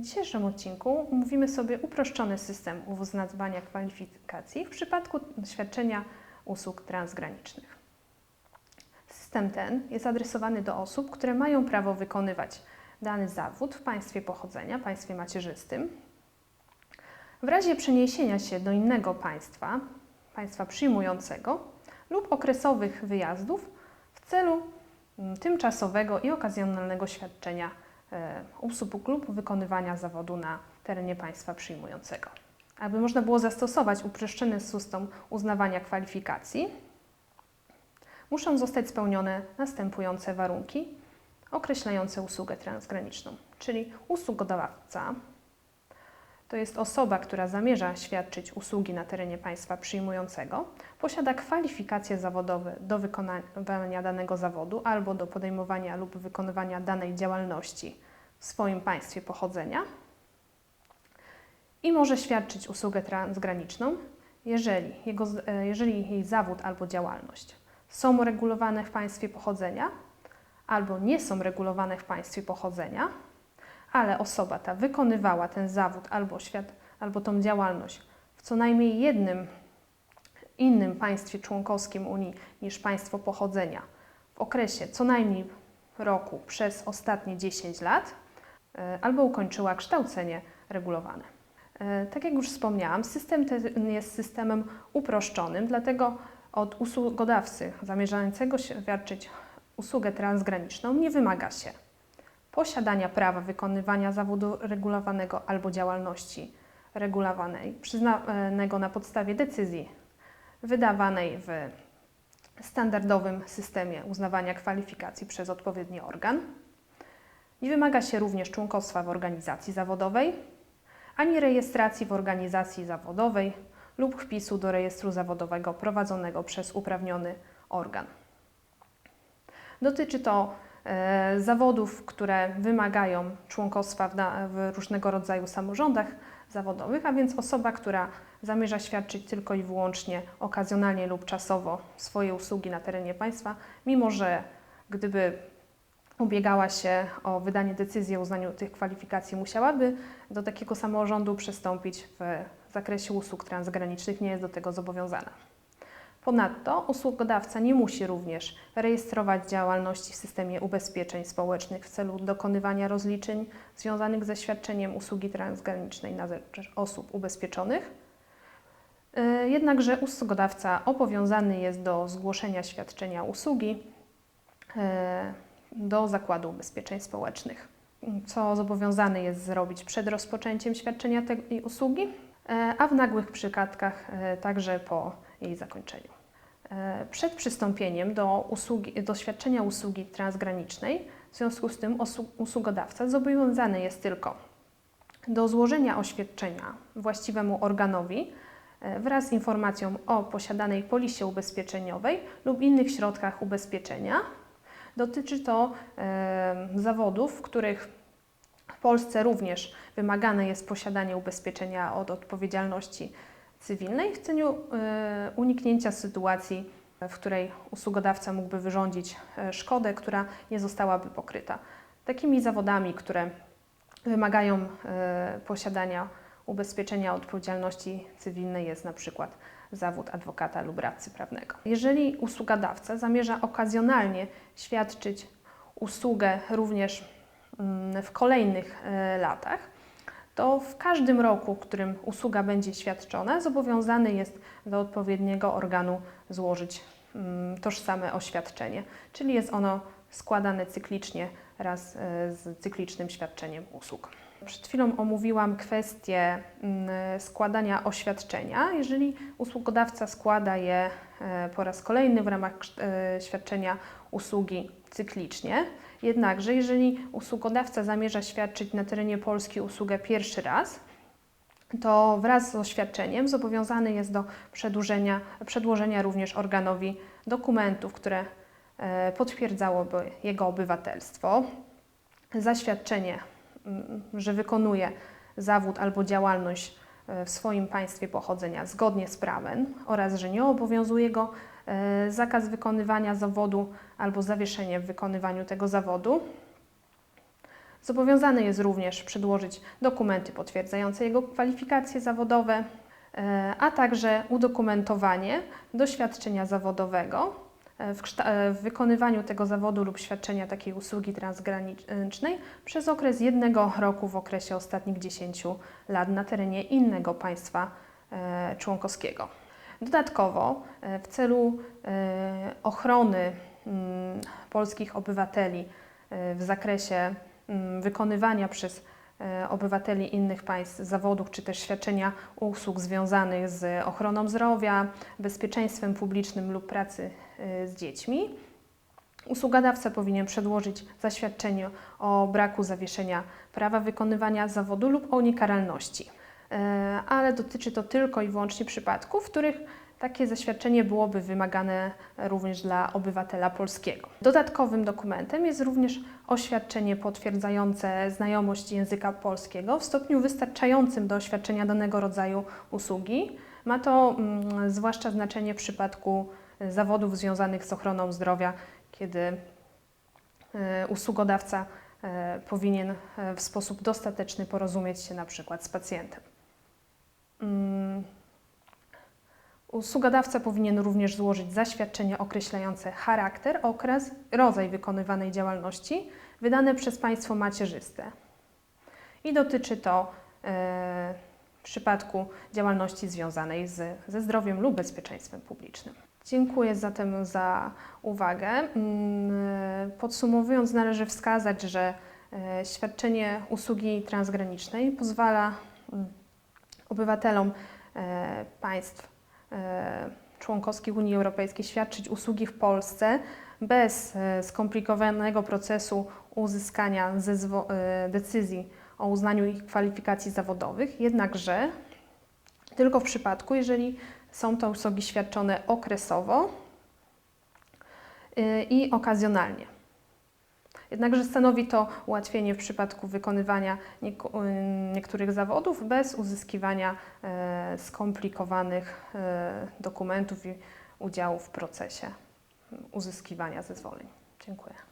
W dzisiejszym odcinku omówimy sobie uproszczony system uznawania kwalifikacji w przypadku świadczenia usług transgranicznych. System ten jest adresowany do osób, które mają prawo wykonywać dany zawód w państwie pochodzenia, państwie macierzystym. W razie przeniesienia się do innego państwa, państwa przyjmującego lub okresowych wyjazdów w celu mm, tymczasowego i okazjonalnego świadczenia usług lub wykonywania zawodu na terenie państwa przyjmującego. Aby można było zastosować uproszczony system uznawania kwalifikacji, muszą zostać spełnione następujące warunki określające usługę transgraniczną, czyli usługodawca to jest osoba, która zamierza świadczyć usługi na terenie państwa przyjmującego, posiada kwalifikacje zawodowe do wykonywania danego zawodu albo do podejmowania lub wykonywania danej działalności w swoim państwie pochodzenia i może świadczyć usługę transgraniczną, jeżeli, jego, e, jeżeli jej zawód albo działalność są regulowane w państwie pochodzenia albo nie są regulowane w państwie pochodzenia, ale osoba ta wykonywała ten zawód albo świat, albo tą działalność w co najmniej jednym innym państwie członkowskim Unii niż państwo pochodzenia w okresie co najmniej roku przez ostatnie 10 lat, e, albo ukończyła kształcenie regulowane. E, tak jak już wspomniałam, system ten jest systemem uproszczonym, dlatego od usługodawcy zamierzającego świadczyć usługę transgraniczną nie wymaga się posiadania prawa wykonywania zawodu regulowanego albo działalności regulowanej, przyznanego na podstawie decyzji wydawanej w standardowym systemie uznawania kwalifikacji przez odpowiedni organ. Nie wymaga się również członkostwa w organizacji zawodowej, ani rejestracji w organizacji zawodowej lub wpisu do rejestru zawodowego prowadzonego przez uprawniony organ. Dotyczy to zawodów, które wymagają członkostwa w, w różnego rodzaju samorządach zawodowych, a więc osoba, która zamierza świadczyć tylko i wyłącznie okazjonalnie lub czasowo swoje usługi na terenie państwa, mimo że gdyby ubiegała się o wydanie decyzji o uznaniu tych kwalifikacji, musiałaby do takiego samorządu przystąpić w zakresie usług transgranicznych, nie jest do tego zobowiązana. Ponadto usługodawca nie musi również rejestrować działalności w systemie ubezpieczeń społecznych w celu dokonywania rozliczeń związanych ze świadczeniem usługi transgranicznej na rzecz osób ubezpieczonych. E, jednakże usługodawca obowiązany jest do zgłoszenia świadczenia usługi e, do Zakładu Ubezpieczeń Społecznych, co zobowiązany jest zrobić przed rozpoczęciem świadczenia tej usługi, e, a w nagłych przypadkach także po jej zakończeniu. E, przed przystąpieniem do, usługi, do świadczenia usługi transgranicznej, w związku z tym usługodawca zobowiązany jest tylko do złożenia oświadczenia właściwemu organowi e, wraz z informacją o posiadanej polisie ubezpieczeniowej lub innych środkach ubezpieczenia. Dotyczy to e, zawodów, w których w Polsce również wymagane jest posiadanie ubezpieczenia od odpowiedzialności cywilnej w celu e, uniknięcia sytuacji, w której usługodawca mógłby wyrządzić e, szkodę, która nie zostałaby pokryta. Takimi zawodami, które wymagają e, posiadania ubezpieczenia odpowiedzialności cywilnej jest na przykład zawód adwokata lub radcy prawnego. Jeżeli usługodawca zamierza okazjonalnie świadczyć usługę również mm, w kolejnych latach, to w każdym roku, w którym usługa będzie świadczona, zobowiązany jest do odpowiedniego organu złożyć mm, tożsame oświadczenie, czyli jest ono składane cyklicznie raz e, z cyklicznym świadczeniem usług. Przed chwilą omówiłam kwestię mm, składania oświadczenia. Jeżeli usługodawca składa je e, po raz kolejny w ramach e, świadczenia usługi cyklicznie, jednakże jeżeli usługodawca zamierza świadczyć na terenie Polski usługę pierwszy raz, to wraz z oświadczeniem zobowiązany jest do przedłużenia, przedłożenia również organowi dokumentów, które e, potwierdzałoby jego obywatelstwo, zaświadczenie Mm, że wykonuje zawód albo działalność e, w swoim państwie pochodzenia zgodnie z prawem oraz że nie obowiązuje go zakaz wykonywania zawodu albo zawieszenie w wykonywaniu tego zawodu. Zobowiązany jest również przedłożyć dokumenty potwierdzające jego kwalifikacje zawodowe, e, a także udokumentowanie doświadczenia zawodowego e, w, e, w wykonywaniu tego zawodu lub świadczenia takiej usługi transgranicznej przez okres jednego roku w okresie ostatnich 10 lat na terenie innego państwa e, członkowskiego. Dodatkowo e, w celu e, ochrony mm, polskich obywateli e, w zakresie mm, wykonywania przez obywateli innych państw zawodów czy też świadczenia usług związanych z ochroną zdrowia, bezpieczeństwem publicznym lub pracy z dziećmi. Usługodawca powinien przedłożyć zaświadczenie o braku zawieszenia prawa wykonywania zawodu lub o niekaralności. E, Ale dotyczy to tylko i wyłącznie przypadków, w których takie zaświadczenie byłoby wymagane również dla obywatela polskiego. Dodatkowym dokumentem jest również oświadczenie potwierdzające znajomość języka polskiego w stopniu wystarczającym do oświadczenia danego rodzaju usługi. Ma to mm, zwłaszcza znaczenie w przypadku zawodów związanych z ochroną zdrowia, kiedy e, usługodawca e, powinien w sposób dostateczny porozumieć się na przykład z pacjentem. Mm, Usługodawca powinien również złożyć zaświadczenie określające charakter, okres, rodzaj wykonywanej działalności wydane przez państwo macierzyste. I dotyczy to e, w przypadku działalności związanej z, ze zdrowiem lub bezpieczeństwem publicznym. Dziękuję zatem za uwagę. Mm, Podsumowując, należy wskazać, że e, świadczenie usługi transgranicznej pozwala obywatelom e, państw e, członkowskich Unii Europejskiej świadczyć usługi w Polsce bez e, skomplikowanego procesu uzyskania decyzji o uznaniu ich kwalifikacji zawodowych, jednakże tylko w przypadku, jeżeli są to usługi świadczone okresowo i okazjonalnie. Jednakże stanowi to ułatwienie w przypadku wykonywania y, niektórych zawodów bez uzyskiwania e, skomplikowanych e, dokumentów i udziału w procesie uzyskiwania zezwoleń. Dziękuję.